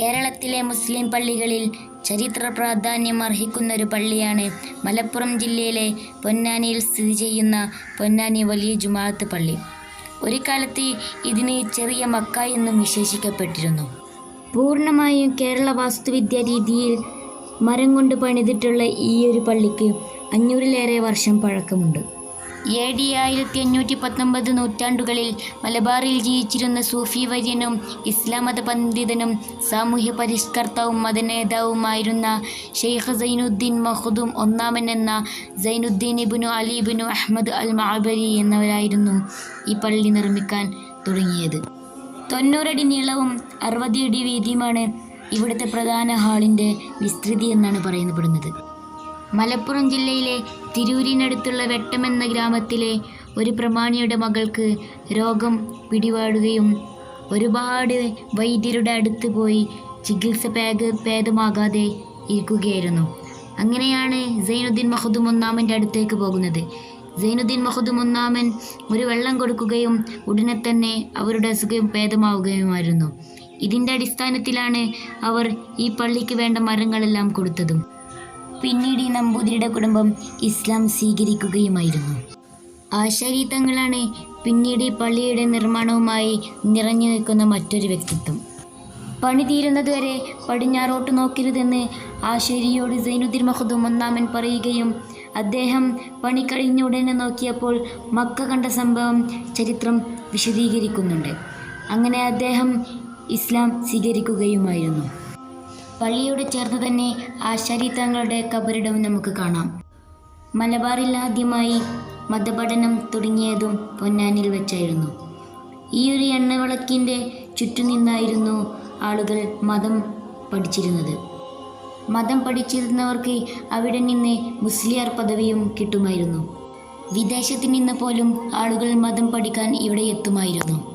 കേരളത്തിലെ മുസ്ലിം പള്ളികളിൽ ചരിത്ര പ്രാധാന്യം അർഹിക്കുന്ന ഒരു പള്ളിയാണ് മലപ്പുറം ജില്ലയിലെ പൊന്നാനിയിൽ സ്ഥിതി ചെയ്യുന്ന പൊന്നാനി വലിയ ജുമാഅത്ത് പള്ളി. ഒരു കാലത്ത് ഇതിന് ചെറിയ മക്ക എന്നും വിശേഷിക്കപ്പെട്ടിരുന്നു. പൂർണമായും കേരള വാസ്തുവിദ്യ രീതിയിൽ മരം കൊണ്ട് പണിതിട്ടുള്ള ഈ ഒരു പള്ളിക്ക് അഞ്ഞൂറിലേറെ വർഷം പഴക്കമുണ്ട്. എ ഡി ആയിരത്തി അഞ്ഞൂറ്റി പത്തൊമ്പത് നൂറ്റാണ്ടുകളിൽ മലബാറിൽ ജീവിച്ചിരുന്ന സൂഫി വര്യനും ഇസ്ലാം മത പണ്ഡിതനും സാമൂഹ്യ പരിഷ്കർത്താവും മതനേതാവുമായിരുന്ന ഷെയ്ഖ് സൈനുദ്ദീൻ മഹദൂം ഒന്നാമൻ എന്ന സൈനുദ്ദീൻ ഇബിനു അലി ഇബിനു അഹമ്മദ് അൽ മഅബരി എന്നവരായിരുന്നു ഈ പള്ളി നിർമ്മിക്കാൻ തുടങ്ങിയത്. തൊണ്ണൂറടി നീളവും അറുപതടി വീതിയുമാണ് ഇവിടുത്തെ പ്രധാന ഹാളിന്റെ വിസ്തൃതി എന്നാണ് പറയപ്പെടുന്നത്. മലപ്പുറം ജില്ലയിലെ തിരൂരിനടുത്തുള്ള വെട്ടം എന്ന ഗ്രാമത്തിലെ ഒരു പ്രമാണിയുടെ മകൾക്ക് രോഗം പിടിപാടുകയും ഒരുപാട് വൈദ്യരുടെ അടുത്ത് പോയി ചികിത്സ പേക ഭേദമാകാതെ ഇരിക്കുകയായിരുന്നു. അങ്ങനെയാണ് സൈനുദ്ദീൻ മഹദും ഒന്നാമന്റെ അടുത്തേക്ക് പോകുന്നത്. സൈനുദ്ദീൻ മഹദും ഒന്നാമൻ ഒരു വെള്ളം കൊടുക്കുകയും ഉടനെ തന്നെ അവരുടെ അസുഖം ഭേദമാവുകയുമായിരുന്നു. ഇതിന്റെ അടിസ്ഥാനത്തിലാണ് അവർ ഈ പള്ളിക്ക് വേണ്ട മരങ്ങളെല്ലാം കൊടുത്തതും. പിന്നീട് ഈ നമ്പൂതിരിയുടെ കുടുംബം ഇസ്ലാം സ്വീകരിക്കുകയുമായിരുന്നു. ആശാരീതങ്ങളാണ് പിന്നീട് ഈ പള്ളിയുടെ നിർമ്മാണവുമായി നിറഞ്ഞു നിൽക്കുന്ന മറ്റൊരു വ്യക്തിത്വം. പണി തീരുന്നതുവരെ പടിഞ്ഞാറോട്ട് നോക്കരുതെന്ന് ആശേരിയോട് സൈനുദ്ദീൻ മഹദും ഒന്നാമൻ പറയുകയും അദ്ദേഹം പണി കഴിഞ്ഞ ഉടനെ നോക്കിയപ്പോൾ മക്ക കണ്ട സംഭവം ചരിത്രം വിശദീകരിക്കുന്നുണ്ട്. അങ്ങനെ അദ്ദേഹം ഇസ്ലാം സ്വീകരിക്കുകയുമായിരുന്നു. പള്ളിയോട് ചേർന്ന് തന്നെ ആശാരി തങ്ങളുടെ കബറിടവും നമുക്ക് കാണാം. മലബാറിൽ ആദ്യമായി മതപഠനം തുടങ്ങിയതും പൊന്നാനിൽ വെച്ചായിരുന്നു. ഈ ഒരു എണ്ണവിളക്കിന്റെ ചുറ്റും നിന്നായിരുന്നു ആളുകൾ മതം പഠിച്ചിരുന്നത്. മതം പഠിച്ചിരുന്നവർക്ക് അവിടെ നിന്ന് മുസ്ലിയാർ പദവിയും കിട്ടുമായിരുന്നു. വിദേശത്ത് നിന്ന് പോലും ആളുകൾ മതം പഠിക്കാൻ ഇവിടെ എത്തുമായിരുന്നു.